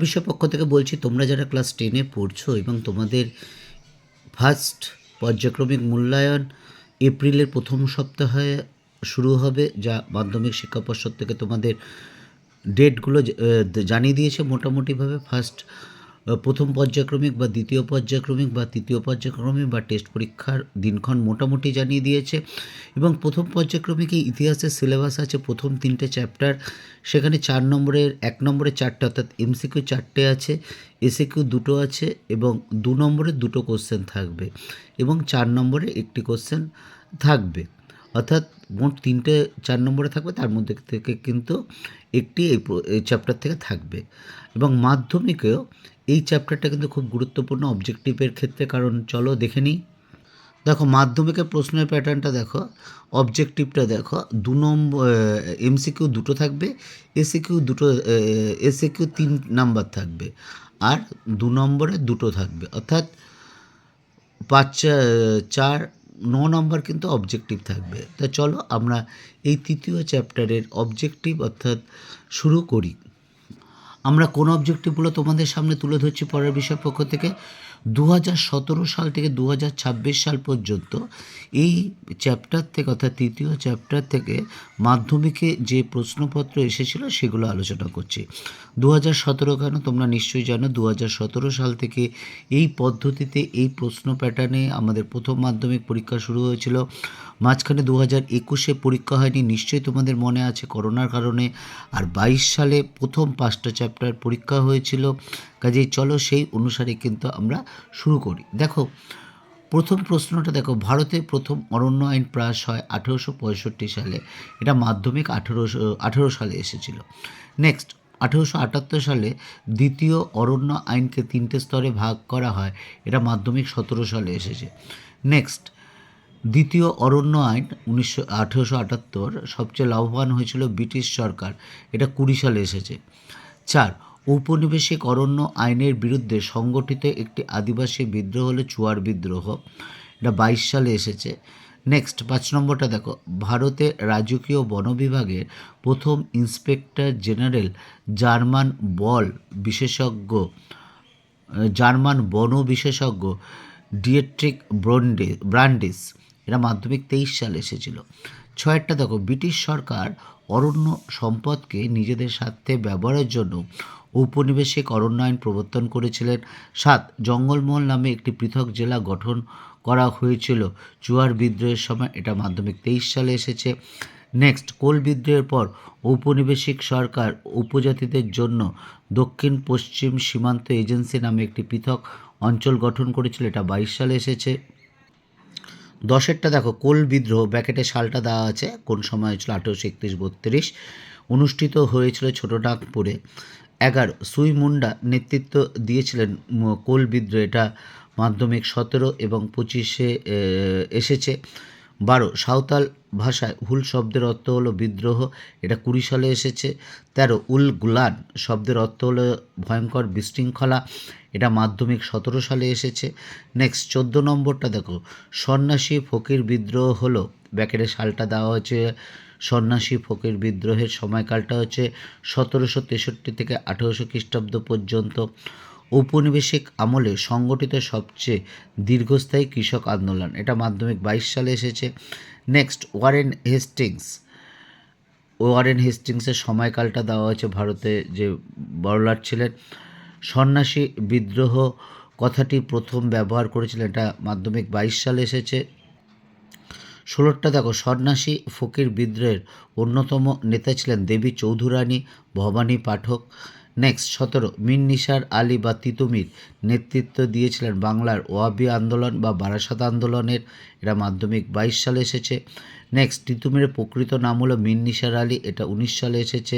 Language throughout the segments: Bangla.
বিশ্বের পক্ষ থেকে বলছি, তোমরা যারা ক্লাস টেনে পড়ছো এবং তোমাদের ফার্স্ট পর্যায়ক্রমিক মূল্যায়ন এপ্রিলের প্রথম সপ্তাহে শুরু হবে, যা মাধ্যমিক শিক্ষা পর্ষদ থেকে তোমাদের ডেটগুলো জানিয়ে দিয়েছে। মোটামুটিভাবে ফার্স্ট প্রথম পর্যায়ক্রমিক বা দ্বিতীয় পর্যায়ক্রমিক বা তৃতীয় পর্যায়ক্রমিক বা টেস্ট পরীক্ষার দিনক্ষণ মোটামুটি জানিয়ে দিয়েছে। এবং প্রথম পর্যায়ক্রমিকে ইতিহাসের সিলেবাস আছে, প্রথম তিনটে চ্যাপ্টার। সেখানে চার নম্বরের, এক নম্বরে চারটে, অর্থাৎ এমসিকিউ চারটে আছে এসিকিউ দুটো আছে এবং দু নম্বরে দুটো কোশ্চেন থাকবে এবং চার নম্বরে একটি কোশ্চেন থাকবে। অর্থাৎ মোট তিনটে, চার নম্বরে থাকবে, তার মধ্যে থেকে কিন্তু একটি এই চ্যাপ্টার থেকে থাকবে। এবং মাধ্যমিকেও এই চ্যাপ্টারটা কিন্তু খুব গুরুত্বপূর্ণ অবজেক্টিভের ক্ষেত্রে, কারণ চলো দেখে নিই। দেখো, মাধ্যমিকের প্রশ্নের প্যাটার্নটা দেখো অবজেক্টিভটা দেখো, দু নম্বর এমসিকিউ দুটো থাকবে এসিকিউ দুটো এসিকিউ তিন নাম্বার থাকবে, আর দু নম্বরে দুটো থাকবে। অর্থাৎ পাঁচ চার, ন নম্বর কিন্তু অবজেক্টিভ থাকবে। তা চলো আমরা এই তৃতীয় চ্যাপ্টারের অবজেক্টিভ অর্থাৎ শুরু করি। আমরা কোন অবজেক্টিভগুলো তোমাদের সামনে তুলে ধরছি পরের বিষয়ের পক্ষ থেকে দু সাল থেকে দু হাজার ছাব্বিশ সাল পর্যন্ত এই চ্যাপ্টার থেকে অর্থাৎ তৃতীয় চ্যাপ্টার থেকে মাধ্যমিকে যে প্রশ্নপত্র এসেছিল সেগুলো আলোচনা করছি। দু সতেরো কেন তোমরা নিশ্চয়ই জানো দু সাল থেকে এই পদ্ধতিতে এই প্রশ্ন প্যাটার্নে আমাদের প্রথম মাধ্যমিক পরীক্ষা শুরু হয়েছিল। মাঝখানে দু হাজার একুশে পরীক্ষা হয়নি, নিশ্চয়ই তোমাদের মনে আছে করোনার কারণে। আর বাইশ সালে প্রথম পাঁচটা চ্যাপ্টার পরীক্ষা হয়েছিল। কাজেই চলো সেই অনুসারে কিন্তু আমরা শুরু করি। দেখো, প্রথম প্রশ্নটা দেখো, ভারতে প্রথম অরণ্য আইন প্রাস হয় আঠেরোশো পঁয়ষট্টি সালে, এটা মাধ্যমিক আঠেরোশো, আঠেরো সালে এসেছিল। নেক্সট আঠেরোশো আটাত্তর সালে দ্বিতীয় অরণ্য আইনকে তিনটে স্তরে ভাগ করা হয়, এটা মাধ্যমিক সতেরো সালে এসেছে। নেক্সট দ্বিতীয় অরণ্য আইন উনিশশো, আঠেরোশো আটাত্তর সবচেয়ে লাভবান হয়েছিল ব্রিটিশ সরকার, এটা কুড়ি সালে এসেছে। চার ঔপনিবেশিক অরণ্য আইনের বিরুদ্ধে সংগঠিত একটি আদিবাসী বিদ্রোহ হলো চুয়ার বিদ্রোহ। এটা বাইশ সালে এসেছে। নেক্সট পাঁচ নম্বরটা দেখো। ভারতে রাজকীয় বন বিভাগের প্রথম ইন্সপেক্টর জেনারেল জার্মান বল বিশেষজ্ঞ, জার্মান বন বিশেষজ্ঞ ডিয়েট্রিক ব্রন্ডে ব্রান্ডিস এরা মাধ্যমিক তেইশ সালে এসেছিল। ছয়েরটা দেখো, ব্রিটিশ সরকার অরণ্য সম্পদকে নিজেদের স্বার্থে ব্যবহারের জন্য ঔপনিবেশিক অরণ্য আইন প্রবর্তন করেছিলেন। সাত, জঙ্গলমহল নামে একটি পৃথক জেলা গঠন করা হয়েছিল। চুয়ার বিদ্রোহের সময় এটা মাধ্যমিক তেইশ সালে এসেছে। নেক্সট, কোল বিদ্রোহের পর ঔপনিবেশিক সরকার উপজাতিদের জন্য দক্ষিণ পশ্চিম সীমান্ত এজেন্সি নামে একটি পৃথক অঞ্চল গঠন করেছিল। এটা বাইশ সালে এসেছে। দশেরটা দেখো, কোল বিদ্রোহ ব্যাকেটে সালটা দেওয়া আছে, কোন সময় হয়েছিল আঠেরোশো একত্রিশ বত্রিশ, অনুষ্ঠিত হয়েছিল ছোটো নাগপুরে এগারো, সুই মুন্ডা নেতৃত্ব দিয়েছিলেন কোল বিদ্রোহ, এটা মাধ্যমিক সতেরো এবং পঁচিশে এসেছে। বারো, সাঁওতাল ভাষায় হুল শব্দের অর্থ হলো বিদ্রোহ, এটা কুড়ি সালে এসেছে। তেরো, উল গুলান শব্দের অর্থ হলো ভয়ঙ্কর বিশৃঙ্খলা, এটা মাধ্যমিক সতেরো সালে এসেছে। নেক্সট, চোদ্দ নম্বরটা দেখো, সন্ন্যাসী ফকির বিদ্রোহ হলো, ব্যাকেটে সালটা দেওয়া হয়েছে, সন্ন্যাসী ফকির বিদ্রোহের সময়কালটা হচ্ছে সতেরোশো তেষট্টি থেকে আঠেরোশো খ্রিস্টাব্দ পর্যন্ত। ঔপনিবেশিক আমলে সংগঠিত সবচেয়ে দীর্ঘস্থায়ী কৃষক আন্দোলন। এটা মাধ্যমিক বাইশ সালে এসেছে। নেক্সট ওয়ারেন হেস্টিংস ওয়ারেন হেস্টিংসের সময়কালটা দেওয়া হয়েছে ভারতে যে বড়লাট ছিলেন। সন্ন্যাসী বিদ্রোহ কথাটি প্রথম ব্যবহার করেছিলেন। এটা মাধ্যমিক বাইশ সালে এসেছে। ষোলোটা দেখো, সন্ন্যাসী ফকির বিদ্রোহের অন্যতম নেতা ছিলেন দেবী চৌধুরানী, ভবানী পাঠক। নেক্সট সতেরো মিন নিসার আলী বা তিতুমির নেতৃত্ব দিয়েছিলেন বাংলার ওয়াবি আন্দোলন বা বারাসাত আন্দোলনের। এরা মাধ্যমিক বাইশ সালে এসেছে। নেক্সট তিতুমিরের প্রকৃত নাম হলো মিন নিসার আলী, এটা উনিশ সালে এসেছে।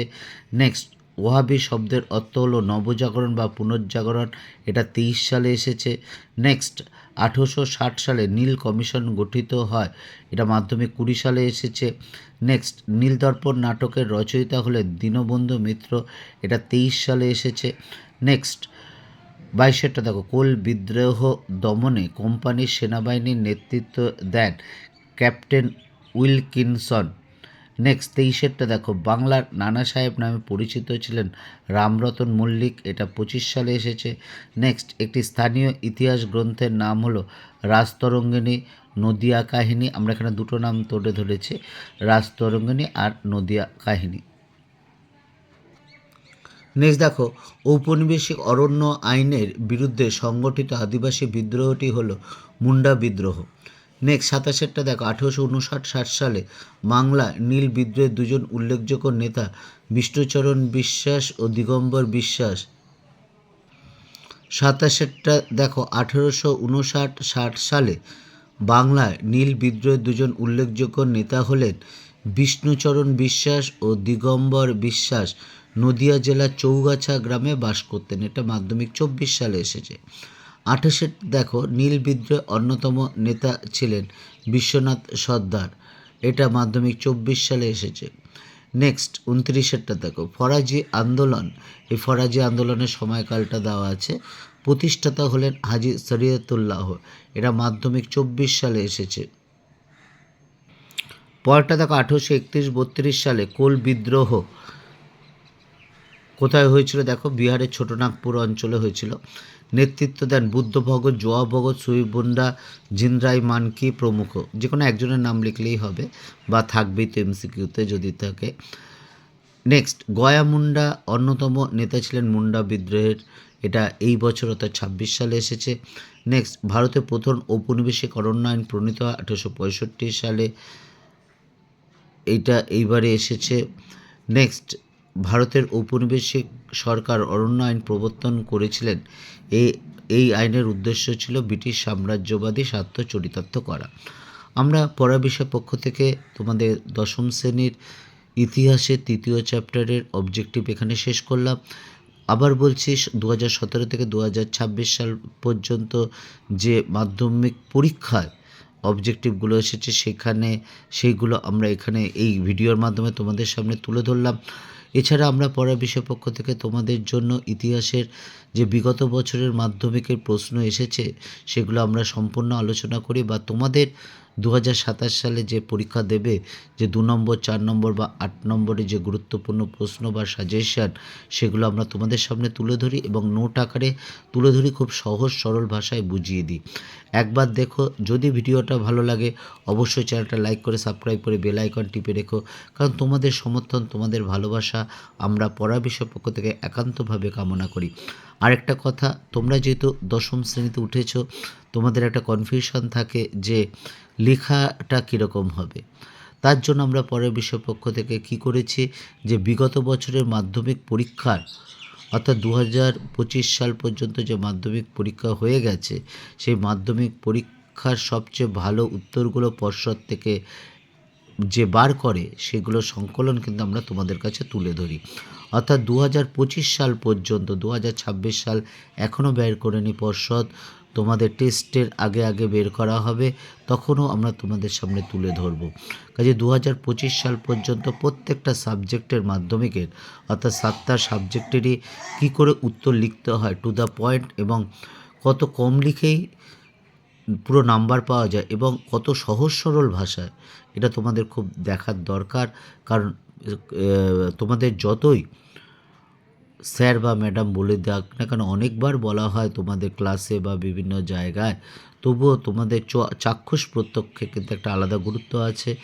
নেক্সট ওয়াহাবি শব্দের অর্থ হলো নবজাগরণ বা পুনর্জাগরণ, এটা তেইশ সালে এসেছে। নেক্সট আঠেরোশো ষাট সালে নীল কমিশন গঠিত হয়। এটা মাধ্যমিক কুড়ি সালে এসেছে। নেক্সট নীলদর্পণ নাটকের রচয়িতা হলেন দীনবন্ধু মিত্র। এটা তেইশ সালে এসেছে। নেক্সট, বাইশেরটা দেখো, কোল বিদ্রোহ দমনে কোম্পানির সেনাবাহিনীর নেতৃত্ব দেন ক্যাপ্টেন উইলকিনসন। নেক্সট তেইশেরটা দেখো, বাংলার নানা সাহেব নামে পরিচিত ছিলেন রামরতন মল্লিক, এটা পঁচিশ সালে এসেছে। নেক্সট একটি স্থানীয় ইতিহাস গ্রন্থের নাম হলো রাজতরঙ্গিনী নদিয়া কাহিনী। আমরা এখানে দুটো নাম তুলে ধরেছি, রাজতরঙ্গিনী আর নদিয়া কাহিনী। নেক্সট দেখো, ঔপনিবেশিক অরণ্য আইনের বিরুদ্ধে সংগঠিত আদিবাসী বিদ্রোহটি হলো মুন্ডা বিদ্রোহ। নেক্সট সাতাশেরটা দেখো, আঠেরোশো উনষাট ষাট সালে বাংলা নীল বিদ্রোহের দুজন উল্লেখযোগ্য নেতা বিষ্ণুচরণ বিশ্বাস ও দিগম্বর বিশ্বাস। সাতাশেরটা দেখো, আঠেরোশো উনষাট ষাট সালে বাংলায় নীল বিদ্রোহের দুজন উল্লেখযোগ্য নেতা হলেন বিষ্ণুচরণ বিশ্বাস ও দিগম্বর বিশ্বাস। নদিয়া জেলার চৌগাছা গ্রামে বাস করতেন। এটা মাধ্যমিক, চব্বিশ সালে এসেছে। আঠাশের দেখো নীল বিদ্রোহের অন্যতম নেতা ছিলেন বিশ্বনাথ সর্দার। এটা মাধ্যমিক চব্বিশ সালে এসেছে। নেক্সট উনত্রিশেরটা দেখো। ফরাজি আন্দোলন। এই ফরাজি আন্দোলনের সময়কালটা দেওয়া আছে। প্রতিষ্ঠাতা হলেন হাজি শরীয়তুল্লাহ। এটা মাধ্যমিক চব্বিশ সালে এসেছে। পরটা দেখো, আঠেরোশো একত্রিশ বত্রিশ সালে কোল বিদ্রোহ। কোথায় হয়েছিল? দেখো, বিহারের ছোটনাগপুর অঞ্চলে হয়েছিল। নেতৃত্ব দেন বুদ্ধ ভগত, জোয়া ভগত সুইবুন্ডা জিন্দ্রাই মানকি প্রমুখ। যে কোনো একজনের নাম লিখলেই হবে বা থাকবেই তো এমসিকিউতে যদি থাকে। নেক্সট গয়া মুন্ডা অন্যতম নেতা ছিলেন মুন্ডা বিদ্রোহের। এটা এই বছর অর্থাৎ ছাব্বিশ সালে এসেছে। নেক্সট ভারতের প্রথম ঔপনিবেশিক অরণ্য আইন প্রণীত হয় আঠেরোশো পঁয়ষট্টি সালে এইটা এইবারে এসেছে। নেক্সট ভারতের ঔপনিবেশিক সরকার অরণ্য আইন প্রবর্তন করেছিলেন এই এই আইনের উদ্দেশ্য ছিল ব্রিটিশ সাম্রাজ্যবাদী স্বার্থ চরিতার্থ করা। আমরা পড়া বিষয় পক্ষ থেকে তোমাদের দশম শ্রেণির ইতিহাসের তৃতীয় চ্যাপ্টারের অবজেক্টিভ এখানে শেষ করলাম। আবার বলছি দু সতেরো থেকে দু হাজার ছাব্বিশ সাল পর্যন্ত যে মাধ্যমিক পরীক্ষায় অবজেক্টিভগুলো এসেছে, সেখানে সেইগুলো আমরা এখানে এই ভিডিওর মাধ্যমে তোমাদের সামনে তুলে ধরলাম। এছাড়া আমরা পড়া বিষয় পক্ষ থেকে তোমাদের জন্য ইতিহাসের যে বিগত বছরের মাধ্যমিকের প্রশ্ন এসেছে, সেগুলো আমরা সম্পূর্ণ আলোচনা করি বা তোমাদের দু হাজার সাতাশ সালে যে পরীক্ষা দেবে, যে দু নম্বর, চার নম্বর বা আট নম্বরে যে গুরুত্বপূর্ণ প্রশ্ন বা সাজেশন সেগুলো আমরা তোমাদের সামনে তুলে ধরি এবং নোট আকারে তুলে ধরি খুব সহজ, সরল ভাষায় বুঝিয়ে দিই। একবার দেখো, যদি ভিডিওটা ভালো লাগে, অবশ্যই চ্যানেলটা লাইক করে সাবস্ক্রাইব করে বেল আইকন টিপে রেখো। কারণ তোমাদের সমর্থন, তোমাদের ভালোবাসা আমরা পড়া বিষয় পক্ষ থেকে একান্তভাবে কামনা করি। আরেকটা কথা, তোমরা যেহেতু দশম শ্রেণীতে উঠেছো, তোমাদের একটা কনফিউশন থাকে যে লেখাটা কীরকম হবে? তার জন্য আমরা পরের বিষয় পক্ষ থেকে কি করেছি? যে বিগত বছরের মাধ্যমিক পরীক্ষার, অর্থাৎ দু হাজার পঁচিশ সাল পর্যন্ত যে মাধ্যমিক পরীক্ষা হয়ে গেছে, সেই মাধ্যমিক পরীক্ষার সবচেয়ে ভালো উত্তরগুলো পর্ষদ থেকে যে বার করে, সেগুলো সংকলন কিন্তু আমরা তোমাদের কাছে তুলে ধরি। অর্থাৎ দু হাজার পঁচিশ সাল পর্যন্ত দু হাজার ছাব্বিশ সাল এখনও বের করেনি পর্ষদ। তোমাদের টেস্টের আগে আগে বের করা হবে, তখনও আমরা তোমাদের সামনে তুলে ধরব। কাজে দু হাজার পঁচিশ সাল পর্যন্ত প্রত্যেকটা সাবজেক্টের মাধ্যমিকের, অর্থাৎ সাতটা সাবজেক্টেরই কী করে উত্তর লিখতে হয় টু দ্য পয়েন্ট এবং কত কম লিখেই পুরো নাম্বার পাওয়া যায় এবং কত সহজ সরল ভাষায়, এটা তোমাদের খুব দেখার দরকার। কারণ তোমাদের যতই স্যার বা ম্যাডাম বলে দেখ না কেন, অনেকবার বলা হয় তোমাদের ক্লাসে বা বিভিন্ন জায়গায়। তবুও তোমাদের চাক্ষুষ প্রত্যক্ষে কিন্তু একটা আলাদা গুরুত্ব আছে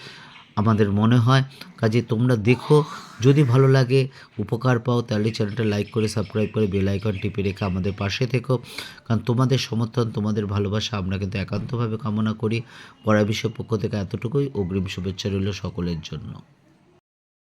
আমাদের মনে হয়। কাজে তোমরা দেখো, যদি ভালো লাগে, উপকার পাও, তাহলে চ্যানেলটা লাইক করে, সাবস্ক্রাইব করে, বেল আইকন টিপে রেখে আমাদের পাশে থেকো। কারণ তোমাদের সমর্থন, তোমাদের ভালোবাসা আমরা কিন্তু একান্তভাবে কামনা করি। পড়া বিষয় পক্ষ থেকে এতটুকুই। অগ্রিম শুভেচ্ছা রইল সকলের জন্য।